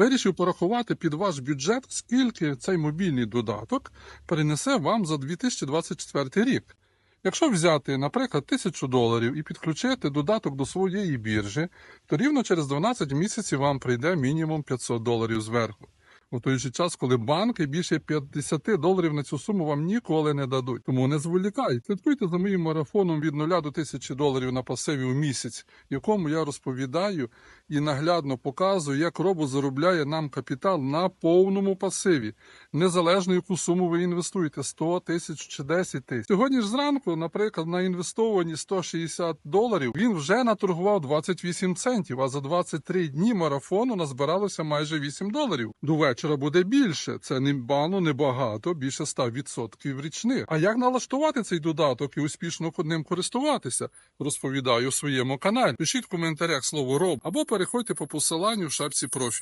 Вирішив порахувати під ваш бюджет, скільки цей мобільний додаток принесе вам за 2024 рік. Якщо взяти, наприклад, 1000 доларів і підключити додаток до своєї біржі, то рівно через 12 місяців вам прийде мінімум 500 доларів зверху. У той же час, коли банки більше 50 доларів на цю суму вам ніколи не дадуть. Тому не зволікайте. Слідкуйте за моїм марафоном від 0 до 1000 доларів на пасиві у місяць, якому я розповідаю і наглядно показую, як робот заробляє нам капітал на повному пасиві, незалежно яку суму ви інвестуєте 100 тисяч чи 10 тисяч. Сьогодні ж зранку, наприклад, на інвестовані 160 доларів він вже наторгував 28 центів, а за 23 дні марафону назбиралося майже 8 доларів. До вечора буде більше. Це не бано небагато, більше 100% річних. А як налаштувати цей додаток і успішно ним користуватися? Розповідаю у своєму каналі. Пишіть в коментарях слово роб або переходьте по посиланню в шапці профілю.